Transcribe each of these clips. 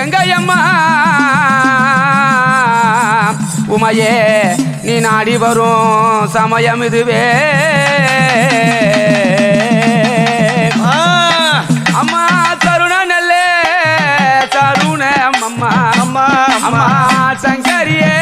கங்கையம்மா. உமையே நீ நாடி வரும் சமயம் இதுவே. அம்மா தருண நல்லே தருண அம்மா அம்மா அம்மா. அம்மா சங்கரியே.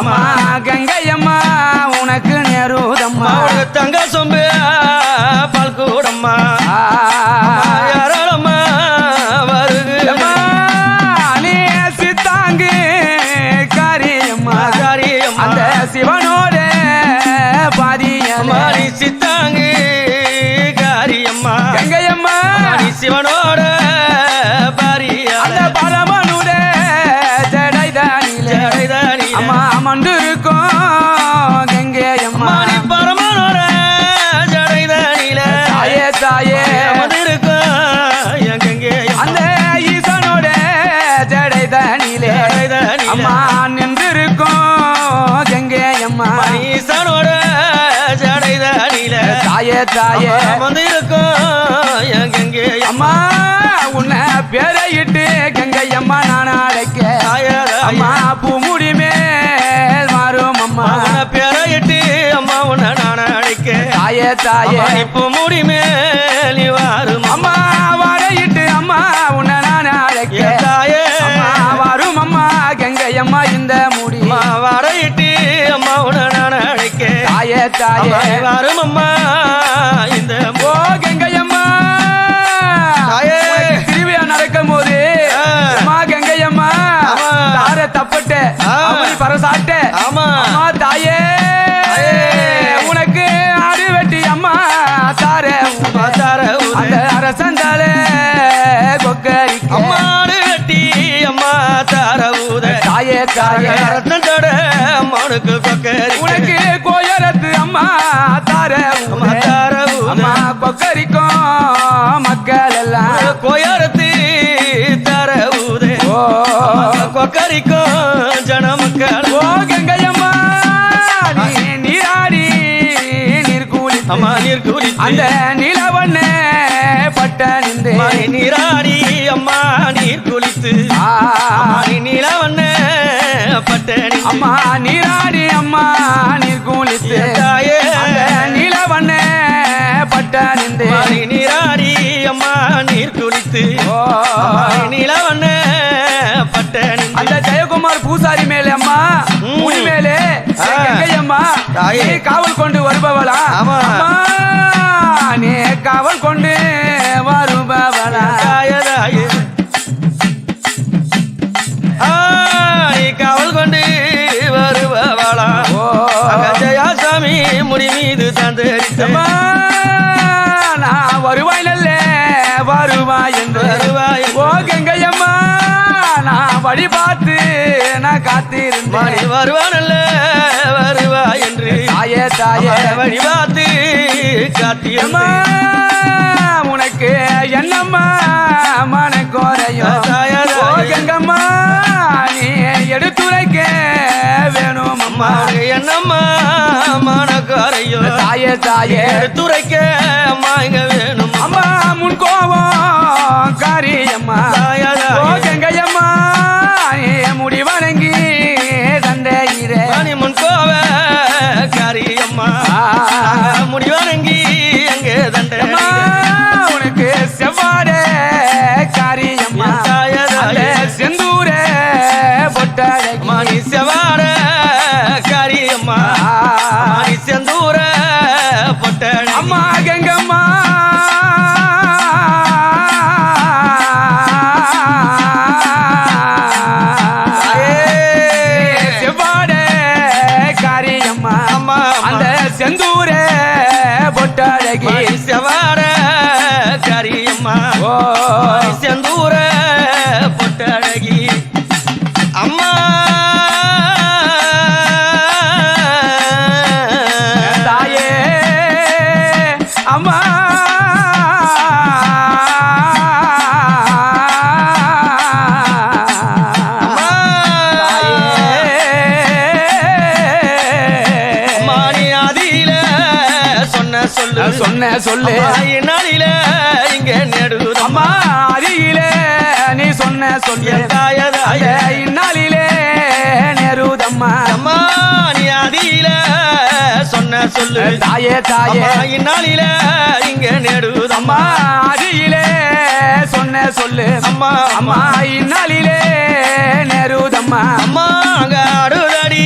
அம்மா அம்மா. கங்கை அம்மா உனக்கு நேருதம்மா. தங்க சொம்பு பால் தாயே. அமர்ந்திருக்கும் என் கங்கே அம்மா. உன்னை பேரையிட்டு கங்கை அம்மா நான் அழைக்க. அம்மா பூமுடி மேல் மாறும் அம்மா. பேரையிட்டு அம்மா உன்னை நான் அழைக்க. தாயே தாயே. இப்போ முடி மேலி வாரும் அம்மா. வாழையிட்டு அம்மா உன்னை நான் அழைக்க. என் தாயே. அம்மா வரும் அம்மா கங்கை அம்மா இந்த முடி. அம்மா வரையிட்டு அம்மா உன்னை நான் அழைக்க. தாயே வரும் அம்மா. தப்பட்ட. அப்படி பரசாட்ட. ஆமா. அம்மா தாயே. உனக்கு ஆடு வெட்டி அம்மா அம்மா தார ஊரு. அந்த அரசந்தால கொக்கரிக்க. அம்மாடு வெட்டி அம்மா தார ஊத தாயே தாயே. ரத்தத்தோட அம்மானுக்கு கொக்கரி உனக்கு கோயரத்து அம்மா தார அம்மா தார ஊத அம்மா கொக்கரிக்கும் மக்கள் எல்லாம். கோயாரத்து கொக்கரிக்கும் ஜன மக்கள் ஓ கங்கையம்மா நீராடி நீர் கூலி அம்மா நீர் குடி அந்த நிலவண்ண பட்ட நின்று. நீராடி அம்மா நீர் குளித்து நீலவண்ண பட்டணி அம்மா நீராடி அம்மா நீர் கூலித்து தாயே நிலவண்ண பட்ட நின்று. நீராடி அம்மா நீர் குளித்து ஓ தாயே. காவல் கொண்டு வருபவளா? ஆமா. நீ காவல் கொண்டு வருபவளா? தாய காவல் கொண்டு வருபவளா. ஓ. ஜயாசாமி முடி மீது தந்தரித்த அம்மா, நான் வருவாய் நல்ல வருவாய் என்று வழி பார்த்து நான் காத்திருந்தேன். வருவானல்ல வருவா என்று. தாயே தாயே. வழி பார்த்து அம்மா உனக்கு என்னம்மா மன கோரையும் கங்கம்மா நீ எடுத்துரைக்க வேணும் அம்மா என்னம்மா மனக்காரையோ? தாயே தாயே. எடுத்துரைக்க அம்மா இங்க வேணும் அம்மா முன் கோவம் காரியம்மா. தாயா, கங்கையம்மா. செந்தூரே பொட்டாடகி செவார சரியம்மா. ஓ. செந்தூரே சொல்லு. நாளில இங்க நெடுதம்மா அம்மா அருகிலே நீ சொன்ன சொல்லு தாயதாய. இந்நாளிலே நெருதம்மா அம்மா நீ அதில சொன்ன சொல்லு. தாயே தாயே. இந்நாளில இங்க நெடுதம்மா அருகிலே சொன்ன சொல்லு. அம்மா அம்மா இந்நாளிலே நெருதம்மா அம்மா அங்க அடுதடி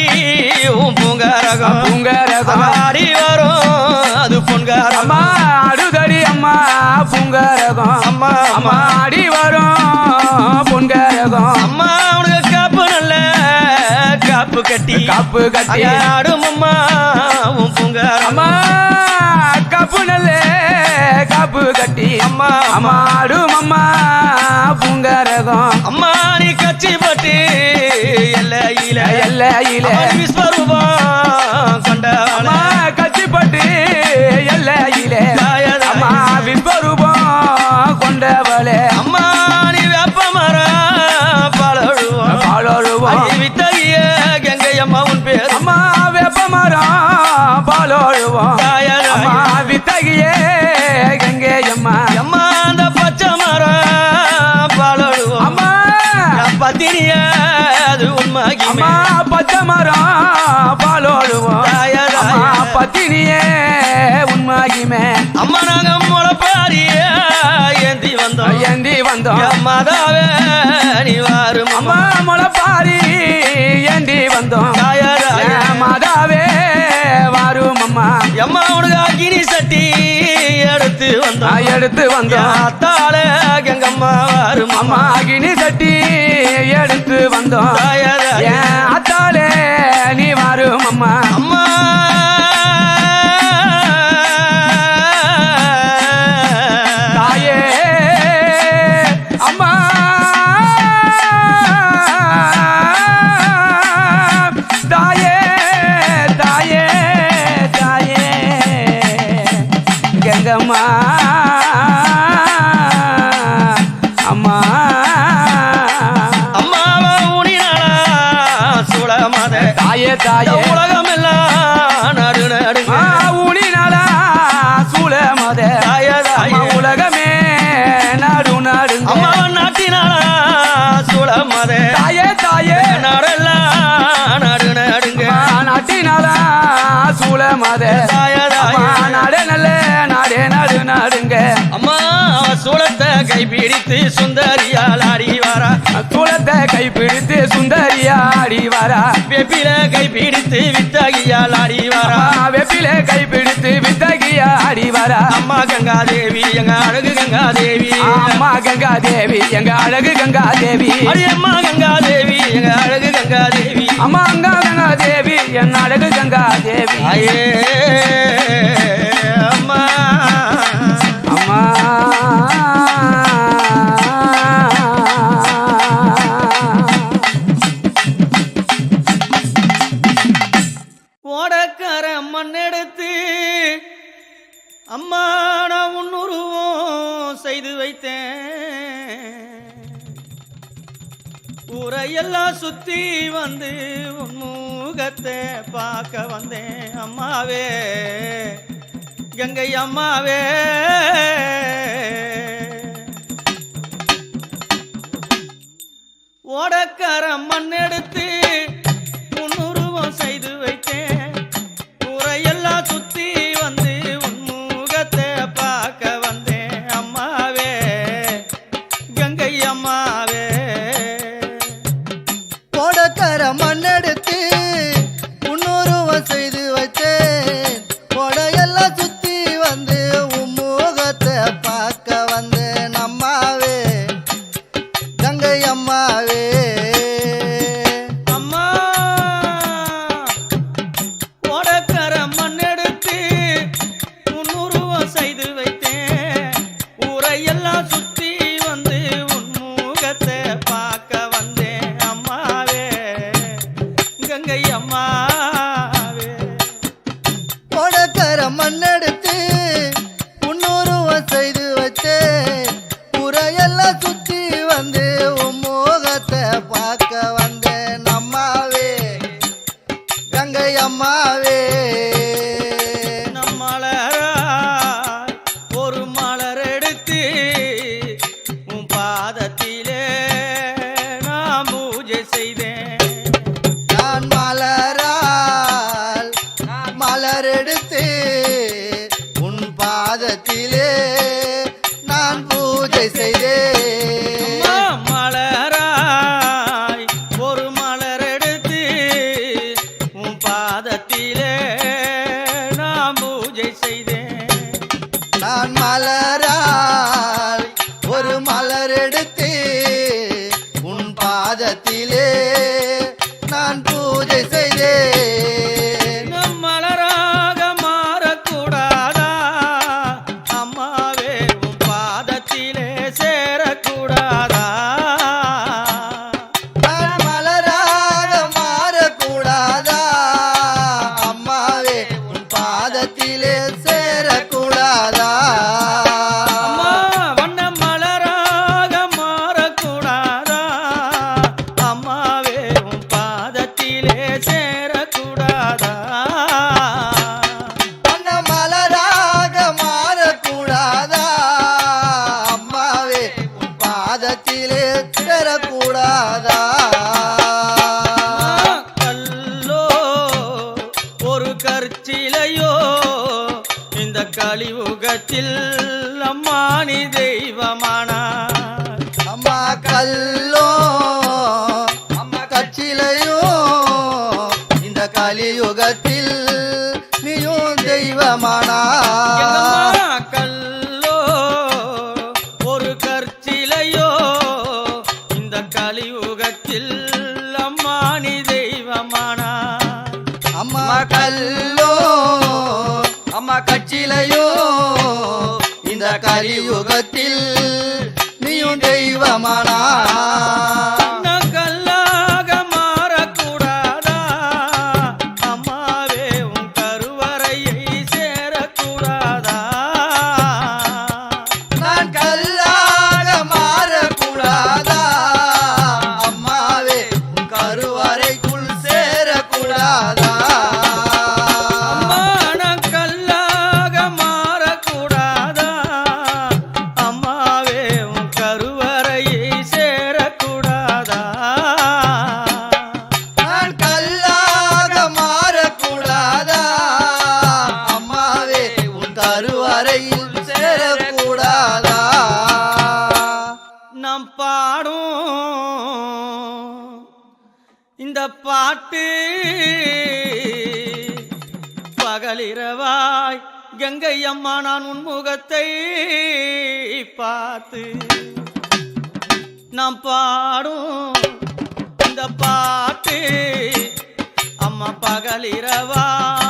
பூங்காரகம் பூங்கரகம் ஆடி வரும் அது பொன்காரம் பூங்கரகம் அம்மா அம்மா. அடி வரும் பொன்கரகம் அம்மா உனக்கு காப்பு நல்ல காப்பு கட்டி. காப்பு கட்டி. ஆடும் அம்மா பூங்காரம் காப்பு நல்லே காப்பு கட்டி. அம்மா அம்மா ஆடும் அம்மா பூங்கரகம் அம்மா நீ கச்சி பட்டு எல்லையில. எல்லையில. விஸ்வரூபம் கொண்டவள கொண்டவளே. அம்மா நீ வேப்ப மரம் பழழுவோம் பாலோழுவோம் வித்தகிய கங்கை அம்மா உன் பேர். அம்மா வேப்பமரம் பாலோழுவோம் தாயதாய. அம்மா வித்தகியே கங்கை அம்மா அம்மா அந்த பச்சை மரம் பழழுவோம் அம்மா. பத்தினிய அது உண்மைக்குமே அம்மா பச்சை மரம் பாலோழுவோம் பத்தினியே உண்மாகிமே அம்மா நாங்க முளைப்பாரிய ஏந்தி வந்தோம். ஏந்தி வந்தோம். மாதாவே நீ வாரும். அம்மா முளைப்பாரி ஏந்தி வந்தோம். மாதாவே வாரும் அம்மா. அம்மா உனக்கு அக்கினி சட்டி எடுத்து வந்தோம். எடுத்து வந்தோம். அத்தால கங்கம்மா வாரும் அம்மா. அகினி சட்டி எடுத்து வந்தோம். அத்தாலே நீ வரும் அம்மா. அம்மாவா உனினாளா சுட மத. தாயே தாயே. உலகம் எல்லாம் நடு நடுங்க ஆ, ஊனினாலா சூழ மத. தாயதாய. அம்மா உலகமே நாடு நாடுங்க அம்மாவா நாட்டினாளா? சுட மத. தாயே தாயே. நாடெல்லாம் நடு நடுங்க அம்மா நாட்டினாலா சூழ மத. தாயதாய. அம்மா நாடே நல்ல நாடே நாடு நாடுங்க. அம்மா சூளத்தை கைப்பிடித்து சுந்தரியால் ஆடி வாரா. சூழத்தை கைப்பிடித்து சுந்தரியா ஆடி வரா. வெப்பில கைப்பிடித்து வித்தகியால் ஆடி வாரா. வெப்பிலே கைப்பிடித்து வித்தகியா ஆடி வரா. அம்மா கங்காதேவி எங்க அழகு கங்காதேவி. அம்மா கங்கா தேவி எங்க அழகு கங்கா தேவி அடி அம்மா கங்காதேவி எங்க அழகு கங்காதேவி. அம்மா அங்கா கங்கா தேவி என் அழகு கங்கா தேவி ஐயே அம்மா. அம்மா நான் உன்னுருவம் செய்து வைத்தேன். ஊரையெல்லாம் சுத்தி வந்து உன் முகத்தை பார்க்க வந்தேன். அம்மாவே கங்கை அம்மாவே. ஓடக்கார மண்ணெடுத்து எடுத்து கங்கை amar. பாதத்திலே நான் பூஜை செய்தேன். നെഞ്ചിലെ கட்சியிலையோ இந்த கலியுகத்தில் நீயும் தெய்வமானா? பாட்டு. பகலிரவாய் கங்கை அம்மா நான் உன்முகத்தை பார்த்து நாம் பாடும் இந்த பாட்டு. அம்மா பகலிரவாய்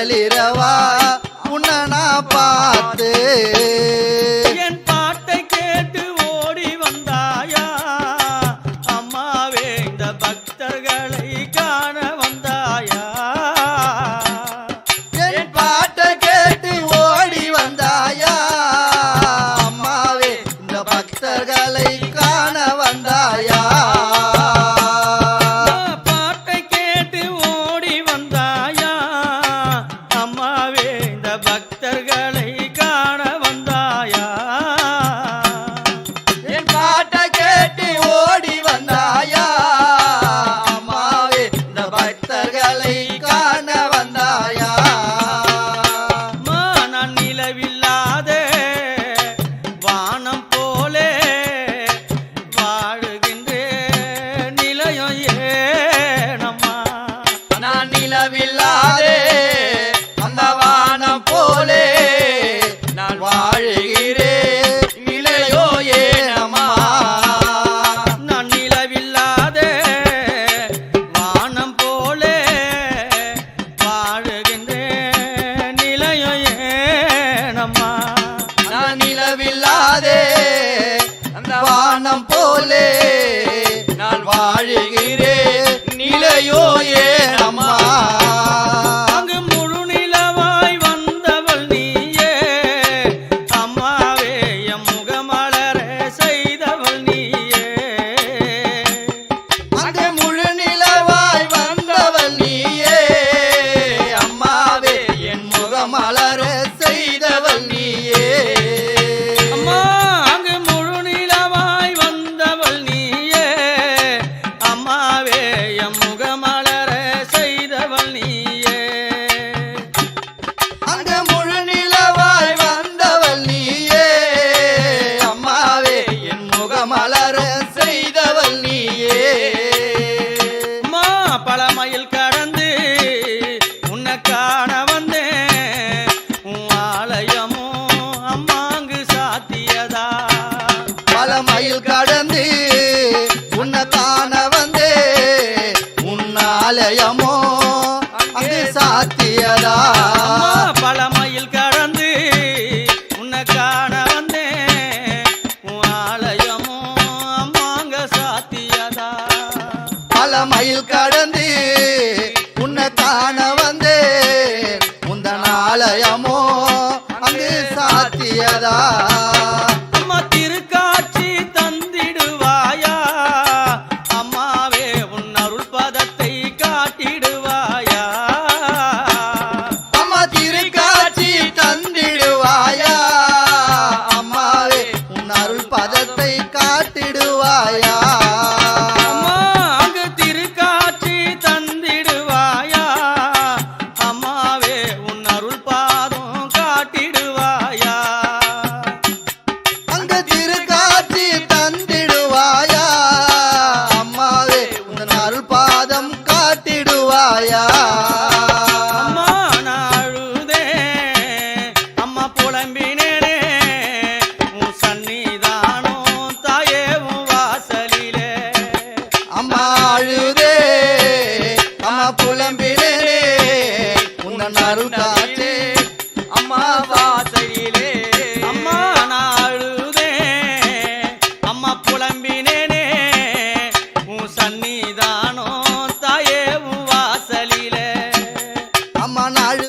ಮರಳಿರವ பல மைல் பாதம் காட்டிடுவாயா?